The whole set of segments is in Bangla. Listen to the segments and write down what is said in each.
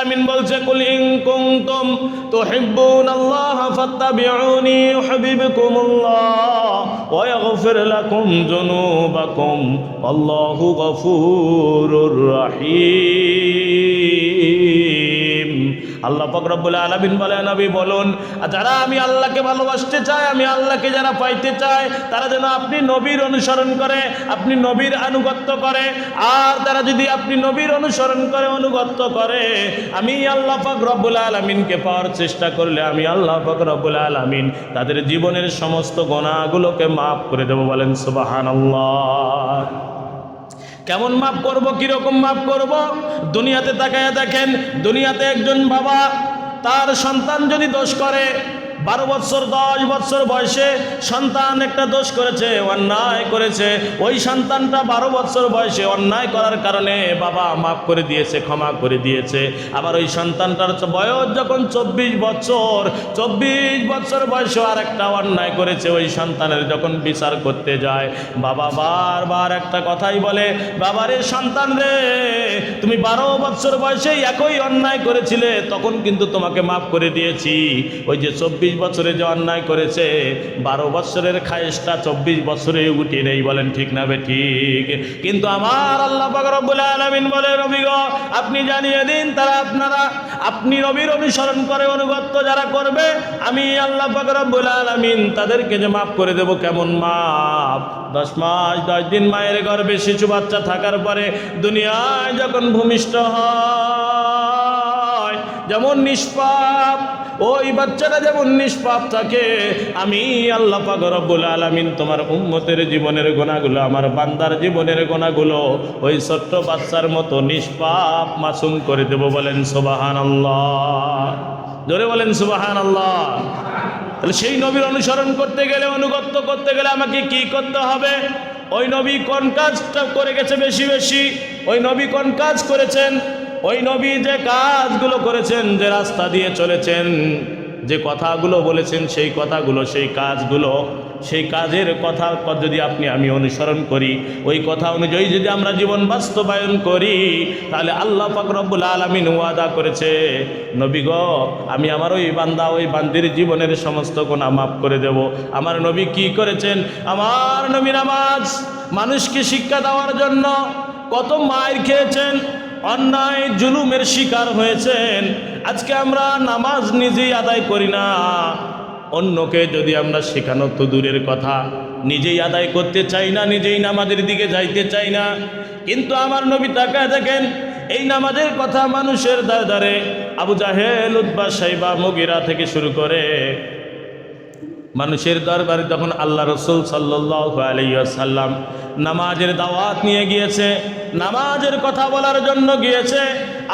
আলামিন বলছে, কুল ইন কুনতুম তুহিব্বুনাল্লাহ ফাত্তাবিউনি ইউহিব্বুকুমুল্লাহ ওয়া ইয়াগফির লাকুম যুনুবাকুম। আল্লাহু গফুরুর রহিম। আল্লাহ পাক রব্বুল আলামিন বলে নবী, বলুন যারা আমি আল্লাহকে ভালোবাসতে চাই, আমি আল্লাহকে যারা পাইতে চাই তারা যেন আপনি নবীর অনুসরণ করে, আপনি নবীর আনুগত্য করে, আর তারা যদি আপনি নবীর অনুসরণ করে, অনুগত্য করে, আমি আল্লাহ পাক রব্বুল আলামিনকে পাওয়ার চেষ্টা করলে আমি আল্লাহ পাক রব্বুল আলামিন তাদের জীবনের সমস্ত গোনাগুলোকে মাফ করে দেবো বলেন, সুবহানাল্লাহ। কেমন মাপ করব, কীরকম মাপ করব? দুনিয়াতে তাকায় দেখেন, দুনিয়াতে একজন বাবা, তার সন্তান যদি দোষ করে বারো বছর, দশ বছর বয়সে সন্তান একটা দোষ করেছে, অন্যায় করেছে। ওই সন্তানটা বারো বছর বয়সে অন্যায় করার কারণে বাবা মাফ করে দিয়েছে, ক্ষমা করে দিয়েছে। আবার ওই সন্তানটার বয়স যখন চব্বিশ বছর চব্বিশ বছর বয়সে আর একটা অন্যায় করেছে, ওই সন্তানের যখন বিচার করতে যায়, বাবা বারবার একটা কথাই বলে বাবারে সন্তান রে, তুমি বারো বছর বয়সে একই অন্যায় করেছিলে, তখন কিন্তু তোমাকে মাফ করে দিয়েছি। ওই যে চব্বিশ বছরে যে অন্যায় করেছে, বারো বছরের খায়েসটা চব্বিশ বছরে উঠিয়ে নেই বলেন ঠিক না ঠিক? কিন্তু আমার আল্লাহ রব্বুল আলামিন বলে রবি আপনি জানিয়ে দিন, তারা আপনারা, আপনি রবির অনুসরণ করে অনুগত্য যারা করবে, আমি আল্লাহ রব্বুল আলামিন তাদেরকে যে মাফ করে দেব কেমন মাফ? দশ মাস, দশ দিন মায়ের গর্ভে শিশু বাচ্চা থাকার পরে দুনিয়ায় যখন ভূমিষ্ঠ হয় যেমন নিষ্পাপ, ওই বাচ্চাটা যেমন নিষ্পাপ থাকে, আমি আল্লাহ পাক রব্বুল আলামিন তোমার উম্মতের জীবনের গোনাগুলো আমার বান্দার জীবনের গোনাগুলো ওই ছোট্ট বাচ্চার মতো নিষ্পাপ মাসুম করে দেব বলেন সুবাহান আল্লাহ জোরে বলেন সুবাহান আল্লাহ তাহলে সেই নবীর অনুসরণ করতে গেলে অনুগত্য করতে গেলে আমাকে কি করতে হবে? ওই নবী কোন কাজটা করে গেছে বেশি বেশি? ওই নবী কোন কাজ করেছেন? ওই নবী যে কাজগুলো করেছেন, যে রাস্তা দিয়ে চলেছেন, যে কথাগুলো বলেছেন, সেই কথাগুলো, সেই কাজগুলো, সেই কাজের কথা যদি আপনি, আমি অনুসরণ করি, ওই কথা অনুযায়ী যদি আমরা জীবন বাস্তবায়ন করি, তাহলে আল্লাহ পাক রব্বুল আলমিন ওয়াদা করেছে, নবী গ, আমি আমার ওই বান্দা, ওই বান্দির জীবনের সমস্ত গোনা মাফ করে দেব। আমার নবী কি করেছেন? আমার নবী নামাজ, মানুষকে শিক্ষা দেওয়ার জন্য কত মায়ের খেয়েছেন অন্যায় জুলুমের শিকার হয়েছেন। আজকে আমরা নামাজ নিজেই আদায় করি না। অন্যকে যদি আমরা শেখানো তো দূরের কথা, নিজেই আদায় করতে চাই না, নিজেই নামাজের দিকে যাইতে চাই না। কিন্তু আমার নবী তাকায় দেখেন, এই নামাজের কথা মানুষের দ্বারে দ্বারে আবু জাহেল উদ্বা সাইবা, মগিরা থেকে শুরু করে মানুষের দরবারে তখন আল্লাহ রসুল সাল্লাসাল্লাম নামাজের দাওয়াত নিয়ে গিয়েছে, নামাজের কথা বলার জন্য গিয়েছে।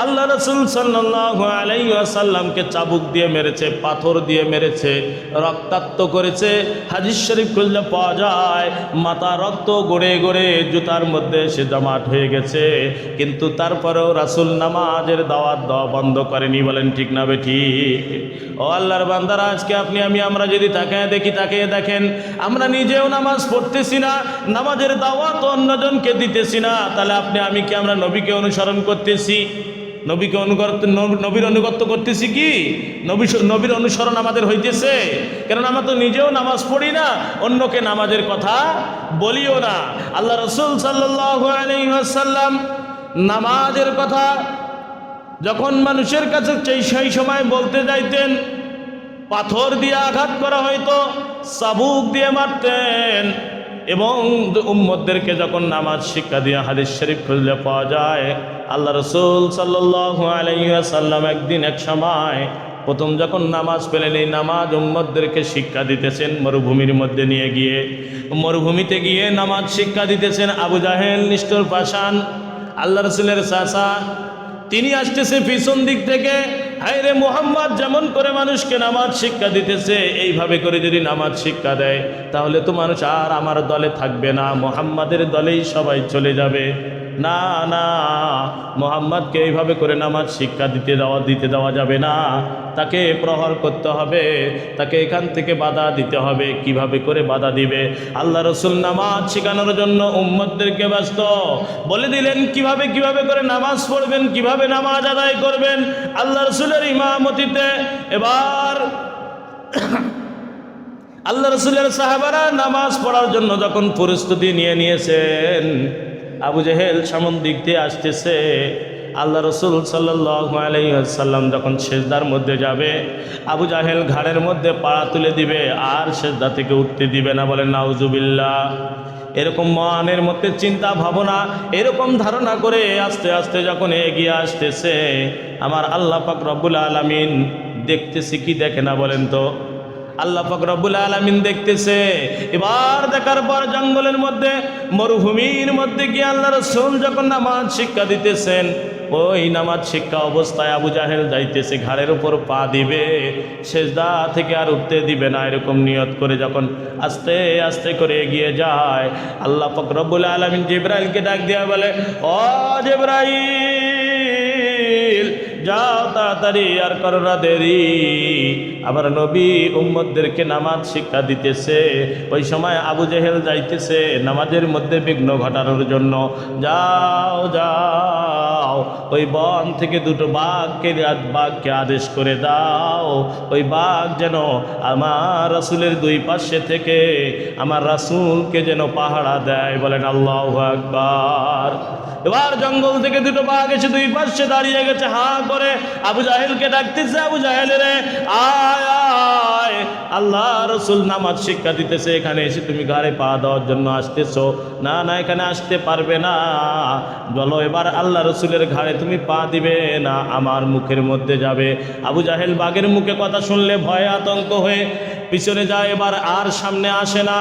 আল্লাহ রসুল সাল্লাহ আলাইসাল্লামকে চাবুক দিয়ে মেরেছে, পাথর দিয়ে মেরেছে, রক্তাক্ত করেছে। হাজির শরীফ খুললে পাওয়া যায়, মাথা রক্ত গড়ে গড়ে জুতার মধ্যে সে জমাট হয়ে গেছে। কিন্তু তারপরেও রাসুল নামাজের দাওয়াত দেওয়া বন্ধ করেনি বলেন ঠিক না বেঠি। ও আল্লাহর বান্দারা, আজকে আপনি, আমি, আমরা যদি তাকে দেখি তাকে দেখেন, আমরা নিজেও নামাজ পড়তেছি না, নামাজের দাওয়াত অন্যজনকে দিতেছি না, তাহলে আপনি, আমি কি আমরা নবীকে অনুসরণ করতেছি? নবীকে অনুগত নবীর অনুগত্য করতেছি কি? নবী নবীর অনুসরণ আমাদের হইতেছে। কেননা আমরা তো নিজেও নামাজ পড়ি না, অন্যকে নামাজের কথা বলিও না। আল্লাহ রসুল সাল্লাম নামাজের কথা যখন মানুষের কাছে সেই সময় বলতে যাইতেন, পাথর দিয়ে আঘাত করা হয়তো চাবুক দিয়ে মারতেন। এবং উম্মদদেরকে যখন নামাজ শিক্ষা দিয়ে হাদিস শরীফ খুঁজলে পাওয়া যায়, আল্লাহ রসুল সাল্লাহ আলাইসাল্লাম একদিন এক সময় প্রথম যখন নামাজ পেলেন এই নামাজ উম্মদদেরকে শিক্ষা দিতেছেন মরুভূমির মধ্যে নিয়ে গিয়ে। মরুভূমিতে গিয়ে নামাজ শিক্ষা দিতেছেন আবু জাহেল, নিষ্ঠুর পাশান আল্লাহ রসুলের চাষা তিনি আসতেছে পিছন দিক থেকে হায় রে মোহাম্মদ যেমন করে মানুষকে নামাজ শিক্ষা দিতেছে, এইভাবে করে যদি নামাজ শিক্ষা দেয়, তাহলে তো মানুষ আর আমার দলে থাকবে না, মোহাম্মদের দলেই সবাই চলে যাবে। না না, মোহাম্মদকে এইভাবে করে নামাজ শিক্ষা দিতে দেওয়া দিতে দেওয়া যাবে না। তাকে প্রহর করতে হবে, তাকে এখান থেকে বাধা দিতে হবে। কীভাবে করে বাধা দিবে? আল্লাহ রসুল নামাজ শেখানোর জন্য উম্মদদেরকে ব্যস্ত। বলে দিলেন, কীভাবে কীভাবে করে নামাজ পড়বেন, কীভাবে নামাজ আদায় করবেন? আল্লাহ রসুলের ইমামতিতে এবার আল্লাহ রসুলের সাহাবারা নামাজ পড়ার জন্য যখন প্রস্তুতি নিয়ে নিয়েছেন আবু জেহেল সামন দিক দিয়ে আসতেছে। আল্লাহ রসুল সাল্লাম যখন সেজদার মধ্যে যাবে, আবু জাহেল ঘাড়ের মধ্যে পাড়া তুলে দিবে, আর সেজদা থেকে উঠতে দিবে না, বলে নাউজুবিল্লা এরকম মনের মধ্যে চিন্তা, ভাবনা, এরকম ধারণা করে আস্তে আস্তে যখন এগিয়ে আসতেছে, আমার আল্লাহ পাক রব্বুল আলমিন দেখতেছি কি দেখে না বলেন তো? আল্লাহ পাক রব্বুল আলামিন দেখতেছে। এবার দেখার পর জঙ্গলের মধ্যে, মরুভূমির মধ্যে গিয়ে আল্লাহ রসুল যখন নামাজ শিক্ষা দিতেছেন, ওই নামাজ শিক্ষা অবস্থায় আবু জাহেল যাইতেছে, ঘাড়ের উপর পা দিবে, সেজদা থেকে আর উঠতে দিবে না, এরকম নিয়ত করে যখন আস্তে আস্তে করে এগিয়ে যায়, আল্লাহ পাক রব্বুল আলামিন জিব্রাইলকে ডাক দিয়া বলে, ও জিব্রাইল, যাও তাড়াতাড়ি আর করো না দেরি। আবার নবী উম্মদদেরকে নামাজ শিক্ষা দিতেছে। ওই সময় আবু জেহেল যাইতেছে নামাজের মধ্যে বিঘ্ন ঘটানোর জন্য। যাও যাও, ওই বন থেকে দুটো বাঘকে বাঘকে আদেশ করে দাও। ওই বাঘ যেন আমার রাসুলের দুই পাশে থেকে আমার রাসুলকে যেন পাহারা দেয় বলেন আল্লাহ আকবার। এবার জঙ্গল থেকে দুটো বাঘ এসে দুই পাশে দাঁড়িয়ে গেছে, হা করে আবু জাহেলকে ডাকতেছে, আবু জাহেলের রে হায় আল্লাহ রসুল নামাজ শিক্ষা দিতেছে, এখানে এসে তুমি গাড়ি পা দেওয়ার জন্য আসতেছো। না না, এখানে আসতে পারবে না। বলো, এবার আল্লাহ রসুলের ঘাড়ে তুমি পা দিবে না, আমার মুখের মধ্যে যাবে। আবু জাহেল বাঘের মুখে কথা শুনলে ভয়ে আতঙ্ক হয়ে পিছনে যায়, এবার আর সামনে আসে না।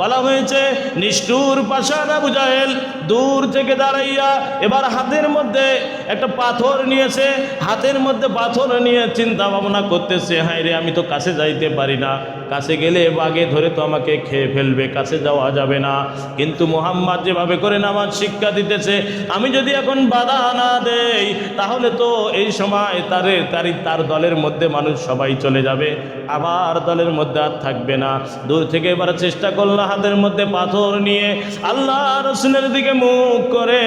বলা হয়েছে, নিষ্ঠুর পাশান আবু জাহেল দূর থেকে দাঁড়াইয়া এবার হাতের মধ্যে একটা পাথর নিয়েছে। হাতের মধ্যে পাথর নিয়ে চিন্তা ভাবনা করতেছে, হায় রে, আমি তো কাছে যাইতে পারি না। কাছে গেলে বাগে ধরে তো আমাকে খেয়ে ফেলবে, কাছে যাওয়া যাবে না। কিন্তু মোহাম্মদ যেভাবে করে নামাজ শিক্ষা দিতেছে, আমি যদি এখন বাধা না দেই, তাহলে তো এই সময় তারে তারই তার দলের মধ্যে মানুষ সবাই চলে যাবে। আবার দলের মধ্যে আর থাকবে না। দূর থেকে এবার চেষ্টা করল হাতের মধ্যে পাথর নিয়ে। আল্লাহ রসুলের দিকে মুখ করে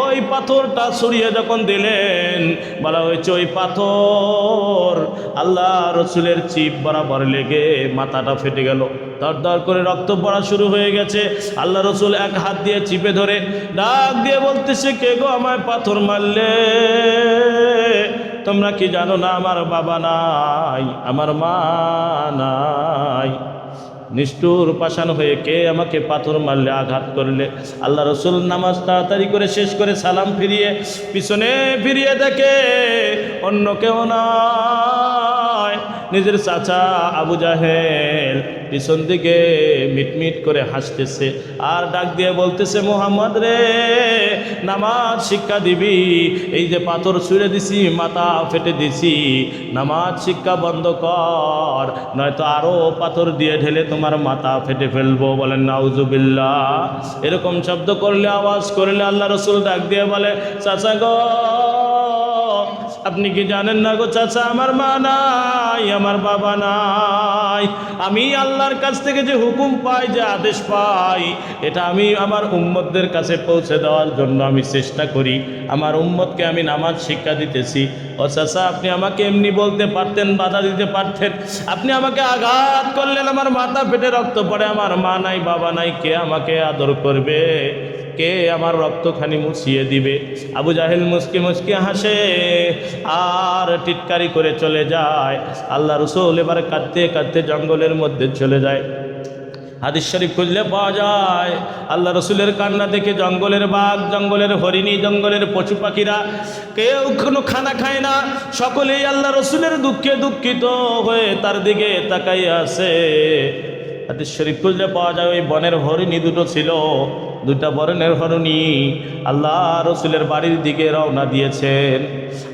ওই পাথরটা সরিয়ে যখন দিলেন, বলা হয়েছে ওই পাথর আল্লাহ রসুলের চিপ বরাবর লেগে মাথাটা ফেটে গেল। দর দর করে রক্ত পড়া শুরু হয়ে গেছে। আল্লাহ রসুল এক হাত দিয়ে চিপে ধরে ডাক দিয়ে বলতেছে, কে গো আমায় পাথর মারলে? তোমরা কি জানো না আমার বাবা নাই, আমার মা নাই? নিষ্ঠুর পাষাণ হয়ে কে আমাকে পাথর মারলে আঘাত করলে? আল্লাহ রসুল নামাজ তাড়াতাড়ি করে শেষ করে সালাম ফিরিয়ে পিছনে ফিরিয়ে দেখে অন্য কেউ নয় নিজের চাচা আবু জাহেল পিছন দিকে মিটমিট করে হাসতেছে আর ডাক দিয়ে বলতেছে, মোহাম্মদ রে, নামাজ শিক্ষা দিবি। এই যে পাথর ছুঁড়ে দিছি, মাথা ফেটে দিছি। নামাজ শিক্ষা বন্ধ কর, নয়তো আরও পাথর দিয়ে ঢেলে তোমার মাথা ফেটে ফেলব। বলেন নাউজুবিল্লা এরকম শব্দ করলে, আওয়াজ করলে আল্লাহ রসুল ডাক দিয়ে বলে, চাচা গো আপনি কি জানেন না গো চাচা? আমার মা নাই, আমার বাবা নাই। আমি আল্লাহর কাছ থেকে যে হুকুম পাই, যে আদেশ পাই, এটা আমি আমার উম্মতদের কাছে পৌঁছে দেওয়ার জন্য আমি চেষ্টা করি। আমার উম্মতকে আমি নামাজ শিক্ষা দিতেছি। ও চাচা, আপনি আমাকে এমনি বলতে পারতেন, বাধা দিতে পারতেন। আপনি আমাকে আঘাত করলেন, আমার মাথা ফেটে রক্ত পড়ে। আমার মা নাই, বাবা নাই, কে আমাকে আদর করবে? কে আমার রক্তখানি মুছিয়ে দিবে? আবু জাহেল মুসকি মুসকি হাসে, আর টিটকারি করে চলে যায়। আল্লাহ রসুল এবার কাঁদতে কাঁদতে জঙ্গলের মধ্যে চলে যায়। হাদিস শরীফ খুঁজলে পাওয়া যায়, আল্লাহ রসুলের কান্না দেখে জঙ্গলের বাঘ, জঙ্গলের হরিণী, জঙ্গলের পশু পাখিরা কেউ কোনো খানা খায় না। সকলেই আল্লাহ রসুলের দুঃখে দুঃখিত হয়ে তার দিকে তাকাই আছে। হাদিস শরীফ খুঁজলে পাওয়া যায়, ওই বনের হরিণী দুটো ছিল। দুইটা বরণের হরণী আল্লাহ রসুলের বাড়ির দিকে রওনা দিয়েছেন।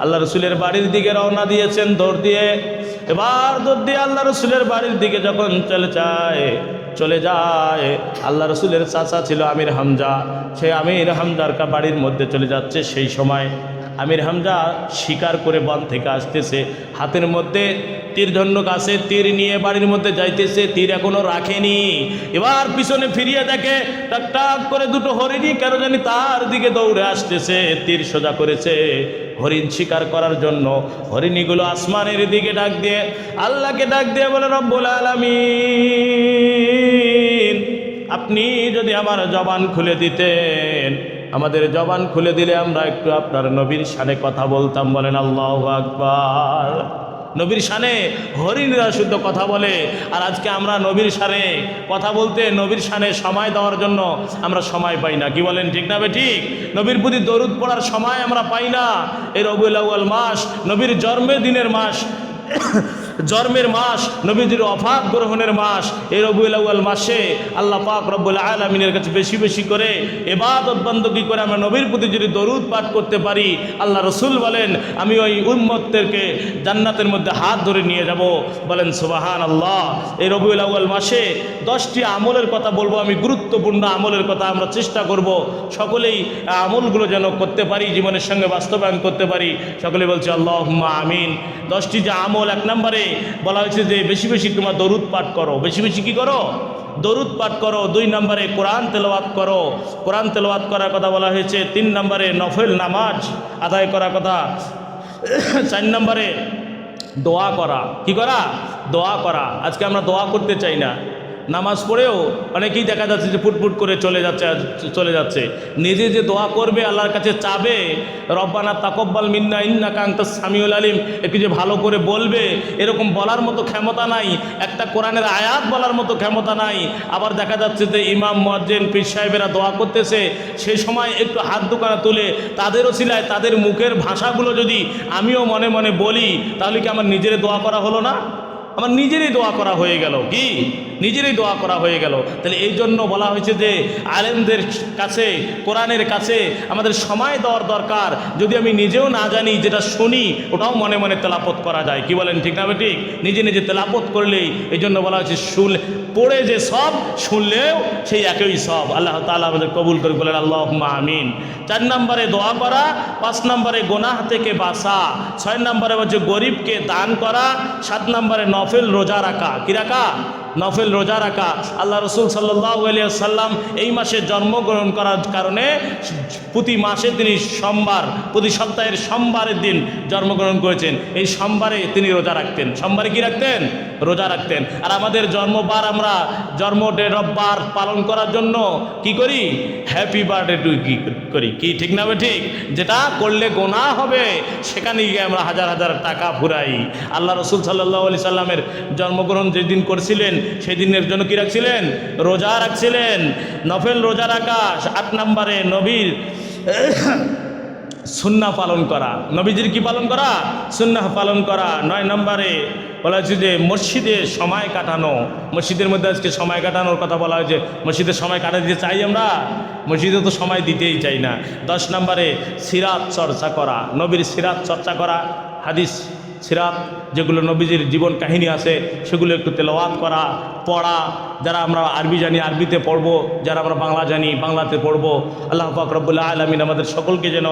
আল্লাহ রসুলের বাড়ির দিকে রওনা দিয়েছেন দৌড় দিয়ে। এবার দৌড় দিয়ে আল্লাহ রসুলের বাড়ির দিকে যখন চলে যায় চলে যায়, আল্লাহ রসুলের চাচা ছিল আমির হামজা। সে আমির হামজার কা বাড়ির মধ্যে চলে যাচ্ছে সেই সময়। আমির হামজা শিকার করে বন থেকে আসতেছে। হাতের মধ্যে তীর ধন্যক আছে তীর নিয়ে বাড়ির মধ্যে যাইতেছে, তীর এখনও রাখেনি। এবার পিছনে ফিরিয়ে দেখে টাক করে দুটো হরিণই কেন জানি তার দিকে দৌড়ে আসতেছে। তীর সোজা করেছে হরিণ শিকার করার জন্য। হরিণীগুলো আসমানের দিকে ডাক দিয়ে, আল্লাহকে ডাক দিয়ে বলে, রব্বুল আলামিন, আপনি যদি আমার জবান খুলে দিতেন, আমাদের জবান খুলে দিলে আমরা একটু আপনার নবীর সানে কথা বলতাম। বলেন, আল্লাহ আকবার। নবীর সানে হরিণরা শুদ্ধ কথা বলে। আর আজকে আমরা নবীর সানে কথা বলতে নবীর সানে সময় দেওয়ার জন্য আমরা সময় পাই না। কি বলেন ঠিক না ঠিক নবীর প্রতি দরুদ পড়ার সময় আমরা পাই না। এই অবৈলাউল মাস, নবীর জন্মের দিনের মাস জন্মের মাস, নবীজির অফাত গ্রহণের মাস, এই রবিউল আউয়াল মাসে আল্লাহ পাক রব্বুল আলমিনের কাছে বেশি বেশি করে এবাদত বন্দী করে আমরা নবীর প্রতি যদি দরুদ পাঠ করতে পারি, আল্লাহ রসুল বলেন, আমি ওই উম্মতদেরকে জান্নাতের মধ্যে হাত ধরে নিয়ে যাব। বলেন সুবাহান আল্লাহ এই রবিউল আউয়াল মাসে দশটি আমলের কথা বলব, আমি গুরুত্বপূর্ণ আমলের কথা আমরা চেষ্টা করব, সকলেই আমলগুলো যেন করতে পারি, জীবনের সঙ্গে বাস্তবায়ন করতে পারি। সকলে বলছে আল্লাহ আমিন। দশটি যে আমল, এক নম্বরে বলা হয়েছে যে বেশি বেশি তোমার দরুদ পাঠ করো। বেশি বেশি কি করো? দরুদ পাঠ করো। দুই নম্বরে কোরআন তেলাওয়াত করো। কোরআন তেলাওয়াত করার কথা বলা হয়েছে। তিন নম্বরে নফেল নামাজ আদায় করার কথা। চার নম্বরে দোয়া করা। কি করা? দোয়া করা। আজকে আমরা দোয়া করতে চাই না। নামাজ পড়েও অনেকেই দেখা যাচ্ছে যে ফুটফুট করে চলে যাচ্ছে চলে যাচ্ছে। নিজে যে দোয়া করবে, আল্লাহর কাছে চাবে, রব্বানা তাকব্বাল মিন্না ইন্না সামিউল আলিম। একটু যে ভালো করে বলবে, এরকম বলার মতো ক্ষমতা নাই। একটা কোরআনের আয়াত বলার মতো ক্ষমতা নাই। আবার দেখা যাচ্ছে যে ইমাম মজ্জেন পীর সাহেবেরা দোয়া করতেছে। সেই সময় একটু হাত দোকানে তুলে তাদেরও সিলায় তাদের মুখের ভাষাগুলো যদি আমিও মনে মনে বলি, তাহলে কি আমার নিজের দোয়া করা হলো না? আমার নিজেরই দোয়া করা হয়ে গেল কি? নিজেরই দোয়া করা হয়ে গেল। তাহলে এই জন্য বলা হয়েছে যে, আলেমদের কাছে, কোরআনের কাছে আমাদের সময় দেওয়ার দরকার। যদি আমি নিজেও না জানি, যেটা শুনি, ওটাও মনে মনে তেলাপত করা যায়। কি বলেন, ঠিক না ঠিক? নিজে নিজে তেলাপত করলেই এই জন্য বলা হয়েছে শুল পড়ে যে সব, শুনলেও সেই একই সব। আল্লাহ তালা আমাদের কবুল করে বলেন আল্লাহ আমিন। চার নম্বরে দোয়া করা, পাঁচ নম্বরে গোনাহ থেকে বাসা ছয় নম্বরে হচ্ছে গরিবকে দান করা, সাত নম্বরে নফেল রোজা রাখা। কি রাখা? নফেল রোজা রাখা। আল্লাহ রসুল সাল্লাহ সাল্লাম এই মাসে জন্মগ্রহণ করার কারণে প্রতি মাসে তিনি সোমবার, প্রতি সপ্তাহের সোমবারের দিন জন্মগ্রহণ করেছেন। এই সোমবারে তিনি রোজা রাখতেন। সোমবারে কি রাখতেন? রোজা রাখতেন। আর আমাদের জন্মবার আমরা জন্ম ডে রববার পালন করার জন্য কি করি? হ্যাপি বার্থডে টু কি করি? কি ঠিক না ঠিক? যেটা করলে গোনা হবে সেখানে গিয়ে আমরা হাজার হাজার টাকা ফুরাই আল্লাহ রসুল সাল্লাহ আলি সাল্লামের জন্মগ্রহণ যেদিন করছিলেন সেই দিনের জন্য কি রাখছিলেন? রোজা রাখছিলেন। নফেল রোজা রাখা আট নম্বরে নবীর সুন্না পালন করা। নবীজির কি পালন করা? সুন্না পালন করা। নয় নম্বরে বলা হয়েছে যে মসজিদে সময় কাটানো। মসজিদের মধ্যে আজকে সময় কাটানোর কথা বলা হয়েছে। মসজিদে সময় কাটাতে চাই আমরা? মসজিদে তো সময় দিতেই চাই না। দশ নম্বরে সিরাত চর্চা করা। নবীর সিরাত চর্চা করা। হাদিস সিরাত, যেগুলো নবীজির জীবন কাহিনী আছে, সেগুলো একটু তেলাওয়াত করা, পড়া, যারা আমরা আরবি জানি, আরবিতে পড়ব, যারা আমরা বাংলা জানি, বাংলাতে পড়ব, আল্লাহ পাক আলমিন আমাদের সকলকে যেন